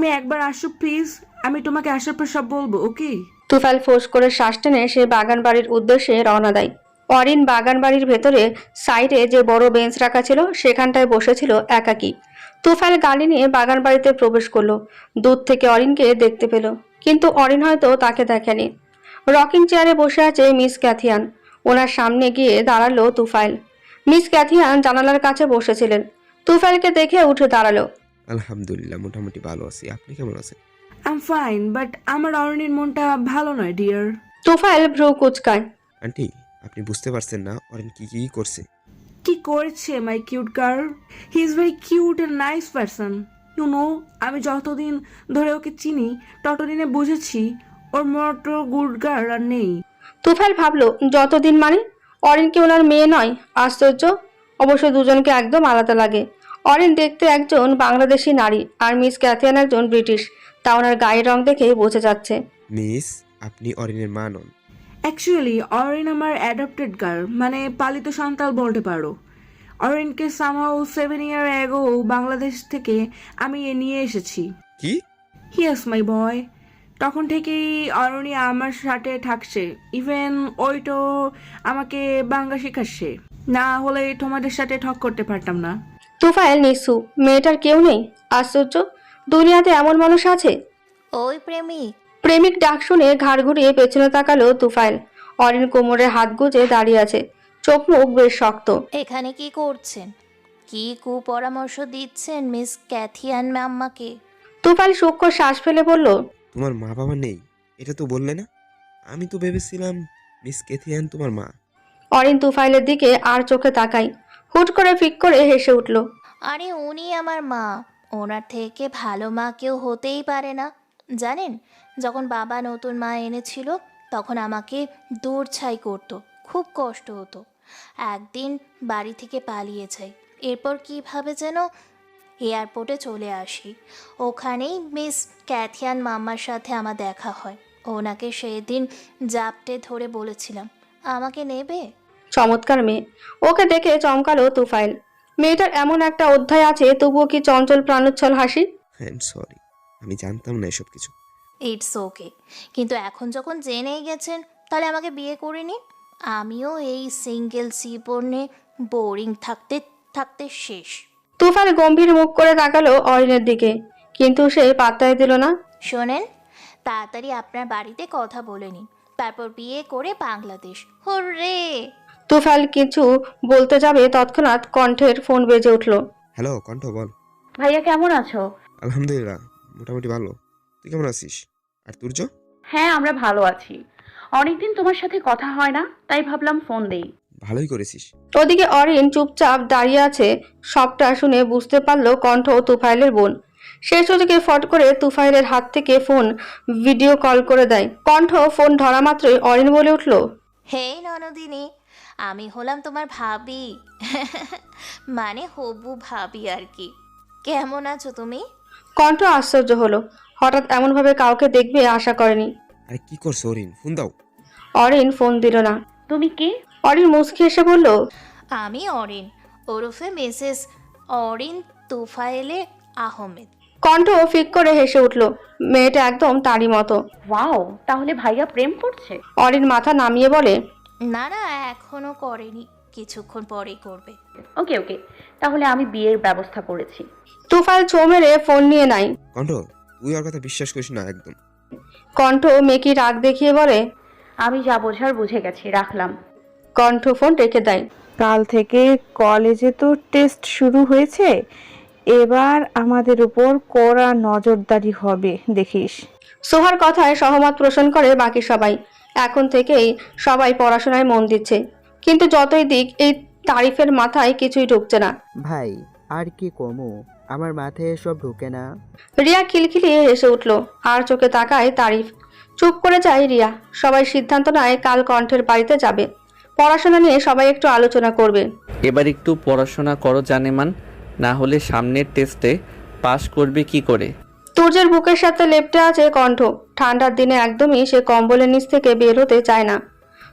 তুমি একবার আসো প্লিজ আমি তোমাকে আসার পর সব বলব ওকে তুফাইল ফোঁস করে শ্বাস টেনে সে বাগান বাড়ির উদ্দেশ্যে রওনা দেয়। অরিন বাগান বাড়ির ভেতরে সাইডে যে বড় বেঞ্চ রাখা ছিল, সেখানটায় বসেছিল একাকী। তুফাইল গালি নিয়ে বাগান বাড়িতে প্রবেশ করল। দূর থেকে অরিনকে দেখতে পেল। কিন্তু অরিন হয়তো তাকে দেখেনি। রকিং চেয়ারে বসে আছে মিস ক্যাথিয়ান। ওনার সামনে গিয়ে দাঁড়াল তুফাইল। মিস ক্যাথিয়ান জানালার কাছে বসেছিলেন। তুফাইলকে দেখে উঠে দাঁড়াল। আলহামদুলিল্লাহ মোটামুটি ভালো আছি। আপনি কেমন আছেন? আই এম ফাইন বাট আমার অরণির মনটা ভালো নয় ডিয়ার তুফাইল ভ্রু কুচকায় আন্টি আপনি বুঝতে পারছেন না অরেন কি কি করছে? কি করেছে my cute girl he is very cute and nice person you know আমি যতদিন ধরে ওকে চিনি ততদিনে বুঝেছি ওর মতো গুড গার্ল আর নেই। তুফাইল ভাবলো যতদিন মানে? অরিন কি ওনার মেয়ে নয়? আশ্চর্য। অবশ্য দুজনকে একদম আলাদা লাগে। অরিন দেখতে একজন বাংলাদেশি নারী আর মিস ক্যাথিয়ান একজন ব্রিটিশ। তা ওনার গায়ের রং দেখে বোঝা যাচ্ছে। মিস আপনি অরিনের মা নন। অ্যাকচুয়ালি অরিন আমার অ্যাডপ্টেড গার্ল মানে পালিত সন্তান বলতে পারো। অরিনকে সামহাও সেভেন ইয়ার এগো বাংলাদেশ থেকে আমি এ নিয়ে এসেছি। কি? হিয়াস মাই বয় তখন থেকেই অরণি আমার সাথে থাকছে। ইভেন ওই তো আমাকে বাংলা শেখাচ্ছে। না হলে তোমাদের সাথে ঠক করতে পারতাম না। তুফাইল নিসু মেয়েটার কেউ নেই? আশ্চর্য দুনিয়াতে এমন মানুষ আছে? ওই প্রেমিক। প্রেমিক ডাক শুনে ঘাড় ঘুরিয়ে পেছনে তাকালো তুফাইল অরিন কোমরে হাত গুজে দাঁড়িয়ে আছে। চোখ মুখ বেশ শক্ত। এখানে কি করছেন? কি কুপরামর্শ দিচ্ছেন মিস ক্যাথিয়ান ম্যাম্মাকে? তুফাইল সূক্ষ্ম শ্বাস ফেলে বলল তোমার মা বাবা নেই? এটা তো বললে না? আমি তো ভেবেছিলাম মিস ক্যাথিয়ান তোমার মা। অরিন তুফাইলের দিকে আর চোখে তাকাই হুট করে ফিক করে হেসে উঠল। আরে উনি আমার মা। ওনার থেকে ভালো মা কেউ হতেই পারে না। জানেন, যখন বাবা নতুন মা এনেছিল, তখন আমাকে দূর ছাই করতো, খুব কষ্ট হতো। একদিন বাড়ি থেকে পালিয়ে যাই। এরপর কীভাবে যেন এয়ারপোর্টে চলে আসি। ওখানেই মিস ক্যাথিয়ান মাম্মার সাথে আমার দেখা হয়। ওনাকে সেদিন জাপটে ধরে বলেছিলাম, আমাকে নেবে? চমৎকার মেয়ে। ওকে দেখে চমকালো তুফাইল। মেয়েটার এমন একটা অধ্যায় আছে তবুও কি চঞ্চল প্রাণোচ্ছল হাসি? সরি আমি জানতাম না এসব কিছু। ইটস ওকে কিন্তু এখন যখন জেনেই গেছেন তাহলে আমাকে বিয়ে করে নিন। আমিও এই সিঙ্গেল জীবনে বোরিং থাকতে থাকতে শেষ। তুফাইল গম্ভীর মুখ করে তাকালো অরিনের দিকে কিন্তু সে পাত্তাই দিল না। শোনেন তাড়াতাড়ি আপনার বাড়িতে কথা বলে নিন। তারপর বিয়ে করে বাংলাদেশ। হুররে! তুফাইল কিছু বলতে যাবে তৎক্ষণাৎ কণ্ঠের ফোন বেজে উঠল। হ্যালো কণ্ঠ বল। ভাইয়া কেমন আছো? আলহামদুলিল্লাহ মোটামুটি ভালো। তুই কেমন আছিস? আর তুর্য? হ্যাঁ আমরা ভালো আছি। অনেকদিন তোমার সাথে কথা হয় না তাই ভাবলাম ফোন দেই। ভালোই করেছিস। ওদিকে অরিন চুপচাপ দাঁড়িয়ে আছে সবটা শুনে বুঝতে পারল কণ্ঠ তুফাইলের বোন। সে সুযোগে ফট করে তুফাইলের হাত থেকে ফোন ভিডিও কল করে দেয়। কণ্ঠ ফোন ধরা মাত্রই অরিন বলে উঠল হে ননদিনী আমি হলাম তোমার ভাবি। মানে হবু ভাবি আর কি। কেমন আছো তুমি? কণ্ঠ আশ্চর্য হলো। হঠাৎ এমনভাবে কাউকে দেখবে আশা করেনি। আরে কি করছ অরিন? ফোন দাও। অরিন ফোন দিল না। তুমি কে? অরিন মুচকি এসে বলল আমি অরিন ওরফে মিসেস অরিন তুফাইলে আহমেদ। কণ্ঠ ফিক করে হেসে উঠল মেয়েটা একদম তারই মতো। ওয়াও তাহলে ভাইয়া প্রেম করছে? অরিন মাথা নামিয়ে বলে না না এখনও করেনি কিছুক্ষণ পরেই করবে। ওকে ওকে তাহলে আমি বিয়ের ব্যবস্থা করেছি। তুফাইল ছো মেরে ফোন নিয়ে নাই। কণ্ঠ তুই ওর কথা বিশ্বাস করিস না একদম। কণ্ঠ মেকি রাগ দেখিয়ে বলে আমি যা বোঝার বুঝে গেছি রাখলাম। কণ্ঠ ফোন রেখে দেয়। কাল থেকে কলেজে তো টেস্ট শুরু হয়েছে এবার আমাদের উপর কড়া নজরদারি হবে দেখিস। সোহার কথায় সহমত পোষণ করে বাকি সবাই। এখন থেকেই সবাই পড়াশোনায় মন দিচ্ছে। কিন্তু যতই দিক এই তারিফের মাথায় কিছুই ঢুকছে না। ভাই আর কি কমো? আমার মাথায় এসব ঢুকে না। রিয়া খিলখিলিয়ে হেসে উঠল আর চোখে তাকায় তারিফ। চুপ করে যায় রিয়া। সবাই সিদ্ধান্ত নেয় কাল কণ্ঠের বাড়িতে যাবে। পড়াশোনা নিয়ে সবাই একটু আলোচনা করবে। এবার একটু পড়াশোনা করো জানেমান না হলে সামনের টেস্টে পাশ করবে কি করে? তুর্যের বুকের সাথে লেপটে আছে কণ্ঠ। ঠান্ডার দিনে একদমই সে কম্বলের নিচ থেকে বের হতে চায় না।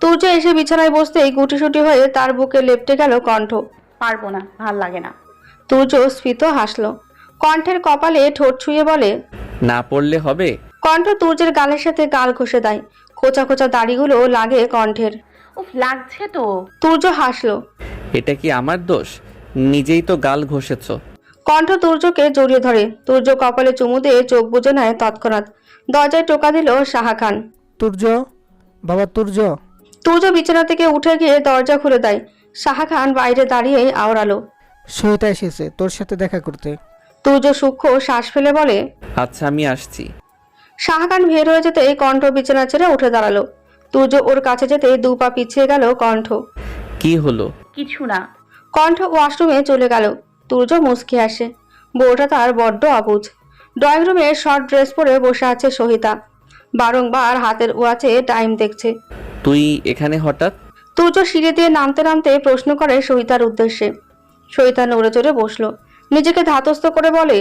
তুর্য এসে বিছানায় বসতেই গুটিসুটি হয়ে তার বুকে লেপটে গেল কণ্ঠ। পারব না ভালো লাগে না। তুর্য স্ফীত হাসল। কণ্ঠের কপালে ঠোঁট ছুঁয়ে বলে না পড়লে হবে? কণ্ঠ তুর্যের গালের সাথে গাল ঘষে দেয়। খোঁচা খোঁচা দাড়িগুলো লাগে কণ্ঠের। উফ লাগছে তো। তুর্য হাসলো। এটা কি আমার দোষ? নিজেই তো গাল ঘষেছ। কণ্ঠ তুর্যকে জড়িয়ে ধরে। তুর্য কপালে চুমু দিয়ে চোখ বুজে নেয় তৎক্ষণাৎ। দরজায় টোকা দিল সাহা খান। তুর্য বাবা তুর্য। তুর্য বিছানা থেকে উঠে গিয়ে দরজা খুলে দেয়। সাহা খান বাইরে দাঁড়িয়ে আওড়ালো। সহিতা এসেছে তোর সাথে দেখা করতে। তুর্য সূক্ষ্ম শ্বাস ফেলে বলে আচ্ছা আমি আসছি। সাহা খান বের হয়ে যেতে কণ্ঠ বিছানা ছেড়ে উঠে দাঁড়াল। তুর্য ওর কাছে যেতে দু পা পিছিয়ে গেল কণ্ঠ। কি হলো? কিছু না। কণ্ঠ ওয়াশরুমে চলে গেল। তুর্য মুসকে আসে বউটা তার বড্ড অবুঝ। ড্রয়িং রুমে শর্ট ড্রেস পরে বসে আছে সহিতা। বারংবার হাতের ওয়াচে টাইম দেখছে। তুই এখানে হঠাৎ? তুর্য সিঁড়ি দিয়ে নামতে নামতে প্রশ্ন করে সহিতার উদ্দেশ্যে। সহিতা নড়ে চড়ে বসল। নিজেকে ধাতস্থ করে বলে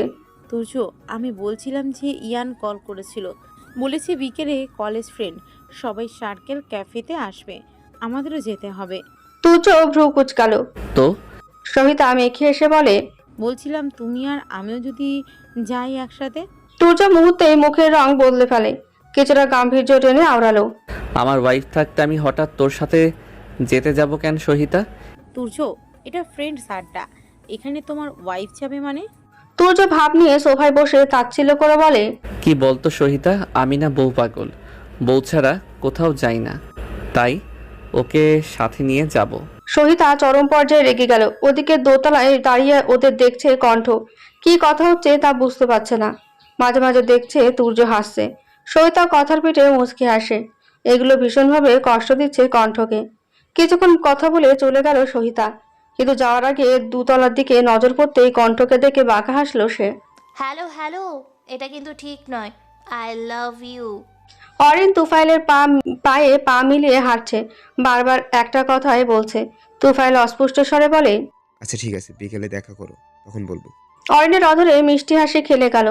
তুর্য আমি বলছিলাম যে ইয়ান কল করেছিল। বলেছে বিকেলে কলেজ ফ্রেন্ড সবাই সার্কেল ক্যাফেতে আসবে আমাদেরও যেতে হবে। তুর্য ভ্রু কুচকালো। তো? সহিতা মেখে এসে বলে বলছিলাম তুমি আর আমিও যদি যাই একসাথে? তুর্য মুহূর্তে মুখের রং বদলে ফেলে। কিছুটা গাম্ভীর্য টেনে আওড়ালো। আমার ওয়াইফ থাকতে আমি হঠাৎ তোর সাথে যেতে যাব কেন সহিতা? তুর্য এটা ফ্রেন্ড সারটা এখানে তোমার ওয়াইফ যাবে মানে? তোর তুর্য ভাব নিয়ে সোফায় বসে তাচ্ছিল্য করে বলে কি বলতো সহিতা আমি না বউ পাগল। বউ ছাড়া কোথাও যাই না। তাই ওকে সাথে নিয়ে যাব। সহিতা চরম পর্যায়ে রেগে গেল। ওদিকে দোতলায় দাঁড়িয়ে ওদের দেখছে কণ্ঠ। কি কথা হচ্ছে তা বুঝতে পারছে না। মাঝে মাঝে দেখছে তুর্য হাসছে। সহিতা কথার পিঠে মুচকে আসে এগুলো ভীষণভাবে কষ্ট দিচ্ছে কণ্ঠকে। কিছুক্ষণ কথা বলে চলে গেল সহিতা। কিন্তু যাওয়ার আগে দুতলার দিকে নজর পড়তেই কণ্ঠকে দেখে বাঁকা হাসলো সে। হ্যালো হ্যালো, এটা কিন্তু ঠিক নয়। I love you. অরিন তুফাইলের পা পায়ে পা মিলিয়ে হাঁটছে। বারবার একটা কথাই বলছে। তুফাইল অস্পষ্ট স্বরে বলে আচ্ছা ঠিক আছে বিকেলে দেখা করো তখন বলব। অরিনের অধরে মিষ্টি হাসি খেলে গেল।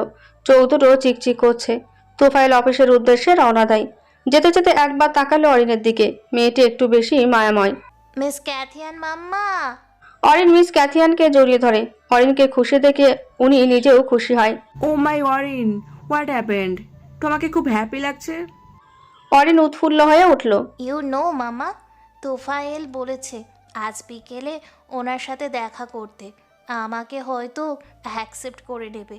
চোখ দুটো চিকচিক করছে। তুফাইল অফিসের উদ্দেশ্যে রওনা দেয়। যেতে যেতে একবার তাকালো অরিনের দিকে। মেয়েটি একটু বেশি মায়াময়। মিস ক্যাথিয়ান মাম্মা! অরিন মিস ক্যাথিয়ানকে জড়িয়ে ধরে। অরিনকে খুশি দেখে উনি নিজেও খুশি হয়। ও মাই ওয়ারিন হোয়াট হ্যাপেন্ড? তোমাকে খুব হ্যাপি লাগছে। অরিন উৎফুল্ল হয়ে উঠল। ইউ নো মামা তোফায়েল বলেছে আজ বিকেলে ওনার সাথে দেখা করতে। আমাকে হয়তো অ্যাকসেপ্ট করে নেবে।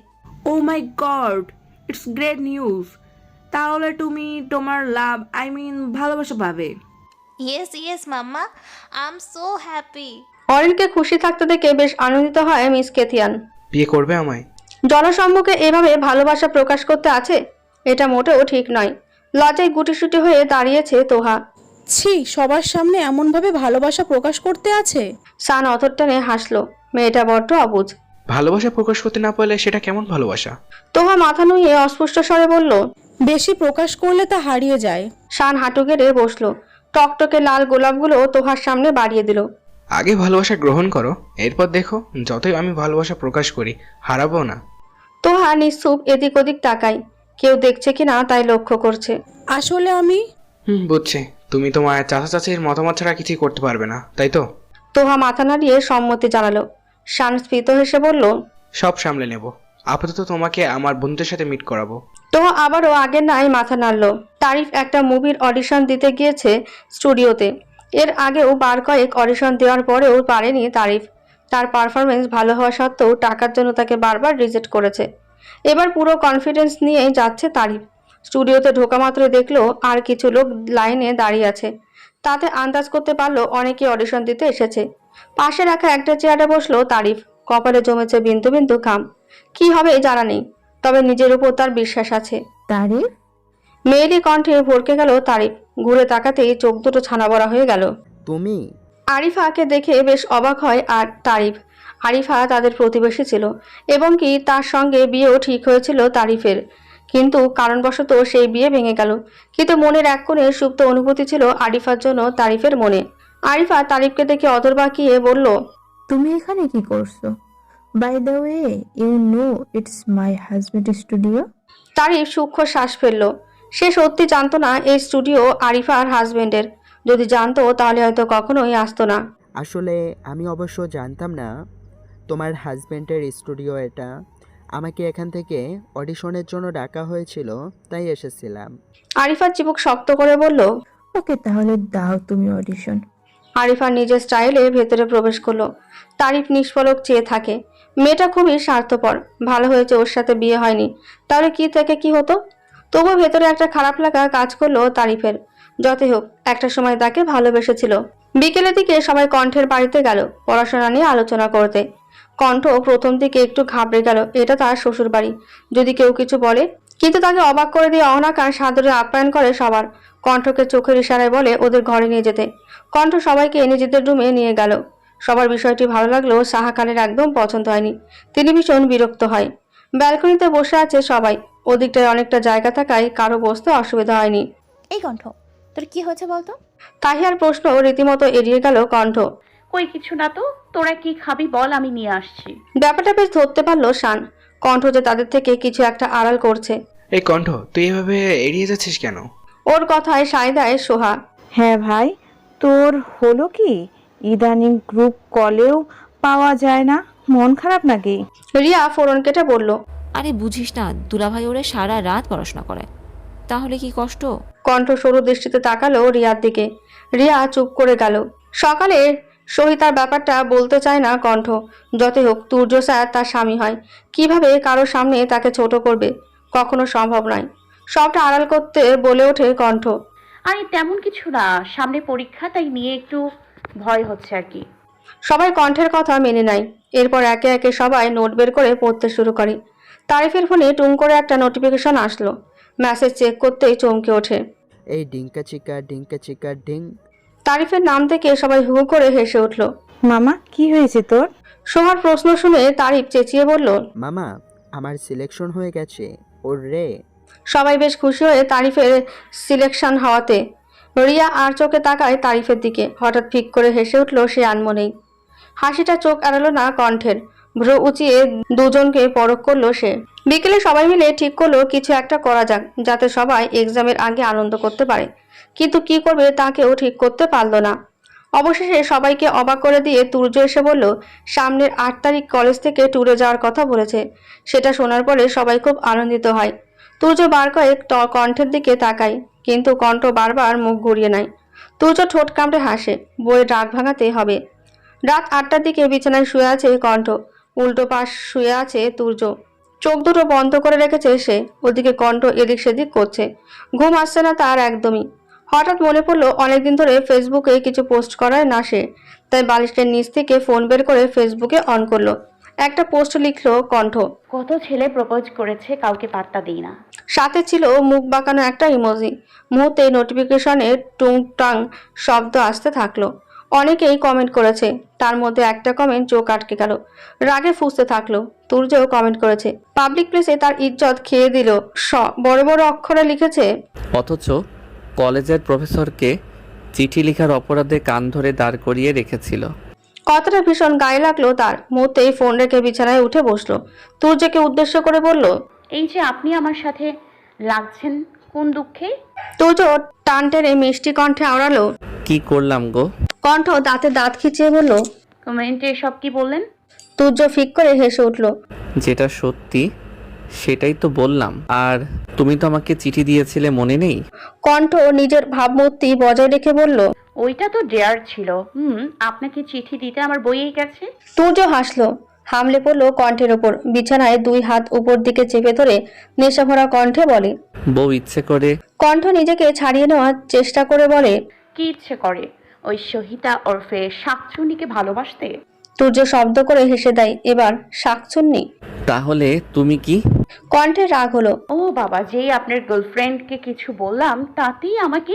ও my God it's great news তাহলে তুমি তোমার লাভ আই মিন ভালোবাসা পাবে। Yes yes mama I am so happy অরিনকে খুশি থাকতে দেখে বেশ আনন্দিত হয় মিস কেথিয়ান। বিয়ে করবে আমায়? জনসম্মুখে এভাবে ভালোবাসা প্রকাশ করতে আছে? এটা মোটেও ঠিক নয়। লজ্জায় গুটিসুটি হয়ে দাঁড়িয়েছে তোহা। ছি সবার সামনে এমনভাবে ভালোবাসা প্রকাশ করতে আছে? সান অথর টেনে হাসলো। মেয়েটা বড্ড অবুঝ। ভালোবাসা প্রকাশ করতে না পারলে সেটা কেমন ভালোবাসা? তোহা মাথা নুয়ে অস্পষ্ট স্বরে বলল বেশি প্রকাশ করলে তা হারিয়ে যায়। শান হাঁটু গেড়ে বসল। টকটকে লাল গোলাপগুলো তোহার সামনে বাড়িয়ে দিল। আগে ভালোবাসা গ্রহণ করো এরপর দেখো যতই আমি ভালোবাসা প্রকাশ করি হারাবো না। তোহা নিঃসুপ এদিক ওদিক তাকায়। কেউ দেখছে কিনা তাই লক্ষ্য করছে। আসলে আমি? হুম বুঝছি। তুমি তোমার চাচা চাচির মতামত ছাড়া কিছুই করতে পারবে না তাই তো? তোহা মাথা নাড়িয়ে সম্মতি জানালো। শান স্ফীত হেসে বলল সব সামলে নেব। আপাতত তোমাকে আমার বন্ধুদের সাথে মিট করাবো। তোহা আবারও আগের নাই মাথা নাড়ল। তারিফ একটা মুভির অডিশন দিতে গিয়েছে স্টুডিওতে এর আগেও বার কয়েক অডিশন দেওয়ার পরেও পারেনি তারিফ। তার পারফরমেন্স ভালো হওয়া সত্ত্বেও টাকার জন্য তাকে বারবার রিজেক্ট করেছে। এবার পুরো কনফিডেন্স নিয়ে যাচ্ছে তারিফ। স্টুডিওতে ঢোকা মাত্র দেখল আর কিছু লোক লাইনে দাঁড়িয়ে আছে। তাতে আন্দাজ করতে পারল অনেকে অডিশন দিতে এসেছে। পাশে রাখা একটা চেয়ারে বসল তারিফ। কপালে জমেছে বিন্দু বিন্দু খাম কি হবে জানা নেই তবে নিজের উপর তার বিশ্বাস আছে। তারিফ? মেয়েলি কণ্ঠে ভরকে গেল তারিফ। ঘুরে তাকাতেই চোখ দুটো ছানা বড়া হয়ে গেল। তুমি? আরিফাকে দেখে বেশ অবাক হয় আর তারিফ। আরিফা তাদের প্রতিবেশী ছিল এবং কি তার সঙ্গে বিয়েও ঠিক হয়েছিল তারিফের। কিন্তু কারণবশত সেই বিয়ে ভেঙে গেল। কিন্তু মনের এক কোণে সুপ্ত অনুভূতি ছিল আরিফার জন্য তারিফের মনে। আরিফা তারিফকে দেখে অদর বাকিয়ে বলল তুমি এখানে কি করছ? By the way you know it's my husband studio তারিফ সূক্ষ্ম শ্বাস ফেলল। সে সত্যি জানতো না এই স্টুডিও আরিফার হাজবেন্ডের। যদি জানতো তাহলে হয়তো কখনোই আসতো না। আসলে আমি অবশ্য জানতাম না তোমার হাজব্যান্ডের স্টুডিও এটা। আমাকে এখান থেকে অডিশনের জন্য ডাকা হয়েছিল তাই এসেছিলাম। আরিফার চিবুক শক্ত করে বলল ওকে তাহলে দাও তুমি অডিশন আরিফা নিজের স্টাইলে ভেতরে প্রবেশ করল। তারিফ নিষ্পলক চেয়ে থাকে। মেয়েটা খুবই স্বার্থপর ভালো হয়েছে ওর সাথে বিয়ে হয়নি। তাহলে কি থেকে কি হতো? তবুও ভেতরে একটা খারাপ লাগা কাজ করল তারিফের। যতই হোক একটা সময় তাকে ভালোবেসেছিল। বিকেলের দিকে সবাই কণ্ঠের বাড়িতে গেল পড়াশোনা নিয়ে আলোচনা করতে। কণ্ঠ প্রথম দিকে একটু ঘাবড়ে গেল এটা তার শ্বশুর বাড়ি যদি কেউ কিছু বলে কিন্তু তাকে অবাক করে দিয়ে অনাকার সাদরে আপ্যায়ন করে সবার। কণ্ঠকে চোখের ইশারায় বলে ওদের ঘরে নিয়ে যেতে। কণ্ঠ সবাইকে নিজেদের রুমে নিয়ে গেল। সবার বিষয়টি ভালো লাগলেও সাহা খানের একদম পছন্দ হয়নি। তিনি ভীষণ বিরক্ত হয়। ব্যালকনিতে বসে আছে সবাই। ওদিকটায় অনেকটা জায়গা থাকায় কারও বসতে অসুবিধা হয়নি। এই কণ্ঠ তোর কি হয়েছে বলতো? তাহিয়ার প্রশ্ন রীতিমতো এড়িয়ে গেল কণ্ঠ। কই কিছু না তো? তোরা কি খাবি বল আমি নিয়ে আসছি। ব্যাপারটা বেশ ধরতে পারল শান। কণ্ঠ যে তাদের থেকে কিছু একটা আড়াল করছে। এই কণ্ঠ তুই এভাবে এড়িয়ে যাচ্ছিস কেন? ওর কথায় সায় দেয় সোহা হ্যাঁ ভাই তোর হলো কি? ইদানিং গ্রুপ কলেও পাওয়া যায় না? মন খারাপ নাকি? রিয়া ফোরন কেটে বলল আরে বুঝিস না দুলাভাই ওরে সারা রাত পড়াশোনা করে। তাহলে কি কষ্ট? কণ্ঠ সরু দৃষ্টিতে তাকালো রিয়ার দিকে। রিয়া চুপ করে গেল। সকালে সহিতার ব্যাপারটা বলতে চায় না কণ্ঠ। যতই হোক তুর্য স্যার তার স্বামী হয়। কীভাবে কারও সামনে তাকে ছোট করবে? কখনো সম্ভব নয়। সবটা আড়াল করতে বলে ওঠে কণ্ঠ। আরে তেমন কিছু না। সামনে পরীক্ষা তাই নিয়ে একটু ভয় হচ্ছে আর কি। সবাই কণ্ঠের কথা মেনে নেয়। এরপর একে একে সবাই নোট বের করে পড়তে শুরু করে। তারিফের ফোনে টুং করে একটা নোটিফিকেশন আসলো। মেসেজ চেক করতেই চমকে ওঠে। এই ডিঙ্কা চিকা ডিঙ্কা চিকা ডিং। তারিফের নাম থেকে সবাই হু করে হেসে উঠল। মামা কি হয়েছে তোর? সোহার প্রশ্ন শুনে তারিফ চেঁচিয়ে বলল মামা আমার সিলেকশন হয়ে গেছে। ওর রে সবাই বেশ খুশি হয়ে তারিফের সিলেকশন হওয়াতে রিয়া আর চোখে তাকায় তারিফের দিকে। হঠাৎ ফিক করে হেসে উঠল সে আনমনেই। হাসিটা চোখ এড়ালো না কণ্ঠের। ভ্রু উঁচিয়ে দুজনকে পরখ করল সে। বিকেলে সবাই মিলে ঠিক করল কিছু একটা করা যাক, যাতে সবাই এক্সামের আগে আনন্দ করতে পারে। কিন্তু কি করবে তা কেউ ঠিক করতে পারল না। অবশেষে সবাইকে অবাক করে দিয়ে তুর্য এসে বলল, সামনের আট তারিখ কলেজ থেকে ট্যুরে যাওয়ার কথা বলেছে। সেটা শোনার পরে সবাই খুব আনন্দিত হয়। তুর্য বার কয়েক ট- কণ্ঠের দিকে তাকায়, কিন্তু কণ্ঠ বারবার মুখ ঘুরিয়ে নেয়। তুর্য ঠোঁট কামড়ে হাসে বইয়ের রাগ ভাঙাতে হবে। রাত আটটার দিকে বিছানায় শুয়ে আছে কণ্ঠ। উল্টো পাশ শুয়ে আছে তুর্য। চোখ দুটো বন্ধ করে রেখেছে সে। ওদিকে কণ্ঠ এদিক সেদিক করছে। ঘুম আসছে না তার একদমই। হঠাৎ মনে পড়ল অনেকদিন ধরে ফেসবুকে কিছু পোস্ট করায় না সে। তাই বালিশের নিচ থেকে ফোন বের করে ফেসবুকে অন করল। একটা পোস্ট লিখলো কণ্ঠ। কত ছেলে প্রপোজ করেছে কাউকে পাত্তা দিই না। সাথে ছিল মুখ বাঁকানো একটা ইমোজি। মুহূর্তে নোটিফিকেশনে টুংটাং শব্দ আসতে থাকল। অনেকেই কমেন্ট করেছে। তার মধ্যে একটা কমেন্ট চোখ আটকে গেল। রাগে ফুসতে থাকল। তুর্যও কমেন্ট করেছে। পাবলিক প্লেসে তার ইজ্জত খেয়ে দিল। স বড় বড় অক্ষরে লিখেছে অথচ কলেজের প্রফেসরকে চিঠি লেখার অপরাধে কান ধরে দাঁড় করিয়ে রেখেছিল। কথাটা ভীষণ গায়ে লাগল তার। মুহূর্তেই ফোন রেখে বিছানায় উঠে বসল। তুর্যকে উদ্দেশ্য করে বলল এই যে আপনি আমার সাথে লাগছেন কোন দুঃখে? তুর্য টান টেনে মিষ্টি কণ্ঠে আওড়ালো কি করলাম গো? কণ্ঠ দাঁতে দাঁত খিচিয়ে বলল কমেন্টে এসব কি বললেন? তুর্য ফিক করে হেসে উঠল যেটা সত্যি সেটাই তো বললাম। আর তুমি তো আমাকে চিঠি দিয়েছিলে মনে নেই? কণ্ঠ নিজের ভাবমূর্তি বজায় রেখে বলল ওইটা তো ডেয়ার ছিল। হুম আপনাকে চিঠি দিতে আমার বইয়েই গেছে? তুর্য হাসলো হামলে পড়ল কণ্ঠের ওপর বিছানায় দুই হাত উপর দিকে চেপে ধরে নেশাভরা কণ্ঠে বলে বউ ইচ্ছে করে কণ্ঠ নিজেকে ছাড়িয়ে নেওয়ার চেষ্টা করে বলে কি ইচ্ছে করে? ওই সহিতা ওরফে শাকচুনিকে ভালোবাসতে? তুর্য শব্দ করে হেসে দেয় এবার শাকচুন্নি? তাহলে তুমি কি? কণ্ঠে রাগ হলো। ও বাবা যেই আপনার গার্লফ্রেন্ডকে কিছু বললাম তাতেই আমাকে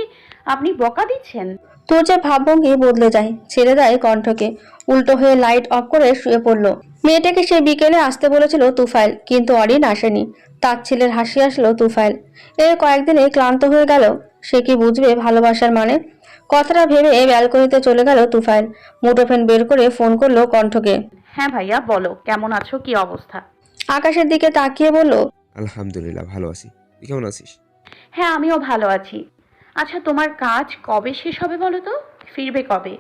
আপনি বকা দিচ্ছেন। তুর্যের ভাবভঙ্গি বদলে যায় ছেড়ে দেয় কণ্ঠকে। উল্টো হয়ে লাইট অফ করে শুয়ে পড়ল। মেয়েটাকে সে বিকেলে আসতে বলেছিল তুফাইল কিন্তু অরিন আসেনি। তার ছেলের হাসি আসলো তুফাইল। এর কয়েকদিনে ক্লান্ত হয়ে গেল। সে কি বুঝবে ভালোবাসার মানে? কথাটা ভেবে ব্যালকনিতে চলে গেল তুফাইল মুঠোফোন বের করে ফোন করল কণ্ঠকে। হ্যাঁ ভাইয়া বলো কেমন আছো কি অবস্থা? আকাশের দিকে তাকিয়ে বলল আলহামদুলিল্লাহ ভালো আছি। তুই কেমন আছিস? হ্যাঁ আমিও ভালো আছি। আচ্ছা তোমার কাজ কবে শেষ হবে বলো তো? ফিরবে কবে?